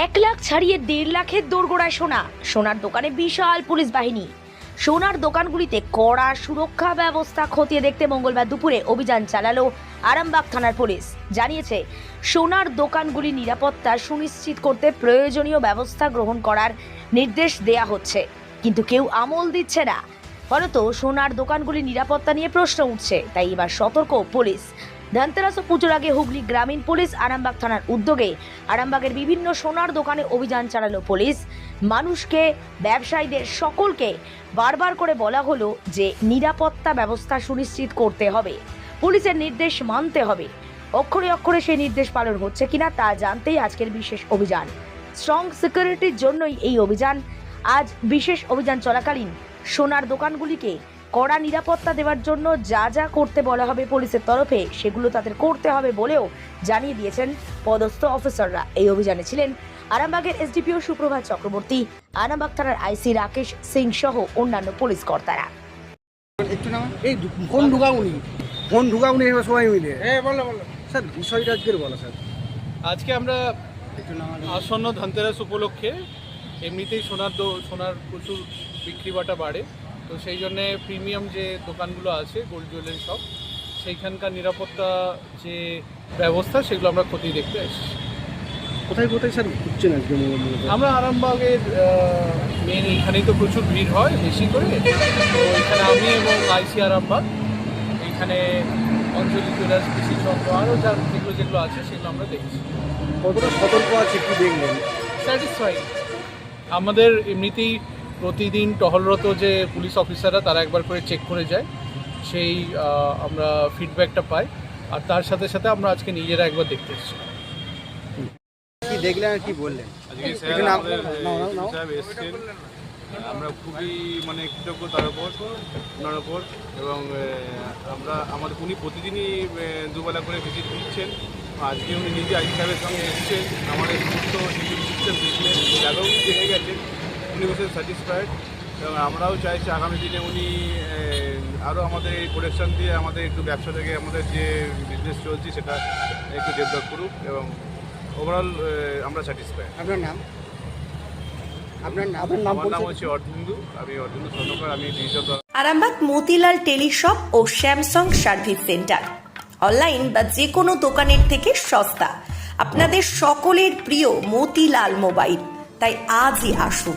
এক লাখ ছাড়িয়ে দেড় লাখের দোরগোড়ায় সোনা। সোনার দোকানে বিশাল পুলিশ বাহিনী। সোনার দোকানগুলিতে কড়া সুরক্ষা ব্যবস্থা খতিয়ে দেখতে মঙ্গলবার দুপুরে অভিযান চালালো আরামবাগ থানার পুলিশ। জানিয়েছে, সোনার দোকানগুলি নিরাপত্তা সুনিশ্চিত করতে প্রয়োজনীয় ব্যবস্থা গ্রহণ করার নির্দেশ দেয়া হচ্ছে। কিন্তু কেউ আমল দিচ্ছে না। ফলত সোনার দোকানগুলির নিরাপত্তা নিয়ে প্রশ্ন উঠছে। তাই এবার সতর্ক পুলিশ। ধনতেরাস ও পুজোর আগে হুগলি গ্রামীণ পুলিশ আরামবাগ থানার উদ্যোগে আরামবাগের বিভিন্ন সোনার দোকানে অভিযান চালালো পুলিশ। মানুষকে, ব্যবসায়ীদের সকলকে বারবার করে বলা হলো যে নিরাপত্তা ব্যবস্থা সুনিশ্চিত করতে হবে। পুলিশের নির্দেশ মানতে হবে। অক্ষরে অক্ষরে সেই নির্দেশ পালন হচ্ছে কিনা তা জানতেই আজকের বিশেষ অভিযান। স্ট্রং সিকিউরিটির জন্যই এই অভিযান। আজ বিশেষ অভিযান চলাকালীন সোনার দোকানগুলিকে কড়া নিরাপত্তা দেওয়ার জন্য যা যা করতে বলা হবে পুলিশের তরফে সেগুলো তাদের করতে হবে বলেও জানিয়ে দিয়েছেন পদস্থ অফিসাররা। এই অভিযানে ছিলেন আরামবাগের এসডিপিও সুপ্রভাত চক্রবর্তী আরামবাগ থানার আইসি রাকেশ সিং সহ অন্যান্য পুলিশ কর্তারা। এই দু- ফোন ঢুকাউনি ফোন ঢুকাউনি সবাই মিলে? হ্যাঁ বলো বলো। স্যার বিষয়টা আজকের বলো স্যার। আজকে আমরা আসন্ন ধনতেরাস উপলক্ষে এমনিতেই সোনার দো সোনার প্রচুর বিক্রি বাটা বাড়ে। তো সেই জন্যে প্রিমিয়াম যে দোকানগুলো আছে গোল্ড জুয়েলারি শপ সেইখানকার নিরাপত্তা যে ব্যবস্থা সেগুলো আমরা খতিয়ে দেখতে এসেছি। কোথায় কোথায় স্যার ঘুরছেন আজকে আমরা আরামবাগের মেন এখানেই তো প্রচুর ভিড় হয় বেশি করে। তো এখানে আমি এবং আইসি আরামবাগ এইখানে অঞ্জলি জুয়েলার্স পিসি চন্দ্র আরও যা যেগুলো যেগুলো আছে সেগুলো আমরা দেখছি। কতটা সতর্ক আছে কি দেখলেন স্যাটিসফাই আমাদের এমনিতেই প্রতিদিন টহলরত যে পুলিশ অফিসাররা তারা একবার করে চেক করে যায়। সেই আমরা ফিডব্যাকটা পাই। আর তার সাথে সাথে আমরা আজকে নিজেরা একবার দেখতে এসেছি। কি দেখলেন আর কি বললেন? আমরা খুবই মানে কৃতজ্ঞ তার উপর ওনার উপর এবং আমরা আমাদের উনি প্রতিদিনই দুবেলা করে ভিজিট দিচ্ছেন আজকে উনি নিজে আইসি সাহেবের সঙ্গে এসছেন। আমাদের সমস্ত সিকিউরিটি সিস্টেম দেখলেন আগেও উনি দেখে গেছেন। উনি বিশেষ স্যাটিসফাইড এবং আমরাও চাইছি আগামী দিনে উনি আরও আমাদের এই প্রোডাকশন দিয়ে আমাদের একটু ব্যবসা থেকে আমাদের যে বিজনেস চলছে সেটা একটু ডেভেলপ করুক এবং ওভারঅল আমরা স্যাটিসফাইড আপনার নাম? আপনার নাম আপনার নাম নাম হচ্ছে অর্ধেন্দু আমি অর্ধেন্দু আমি ডিজিটাল আরামবাগ মতিলাল টেলিশপ ও স্যামসাং সার্ভিস সেন্টার। অনলাইন বা যে কোনো দোকানের থেকে সস্তা। আপনাদের সকলের প্রিয় মতিলাল মোবাইল। তাই আজই আসুন।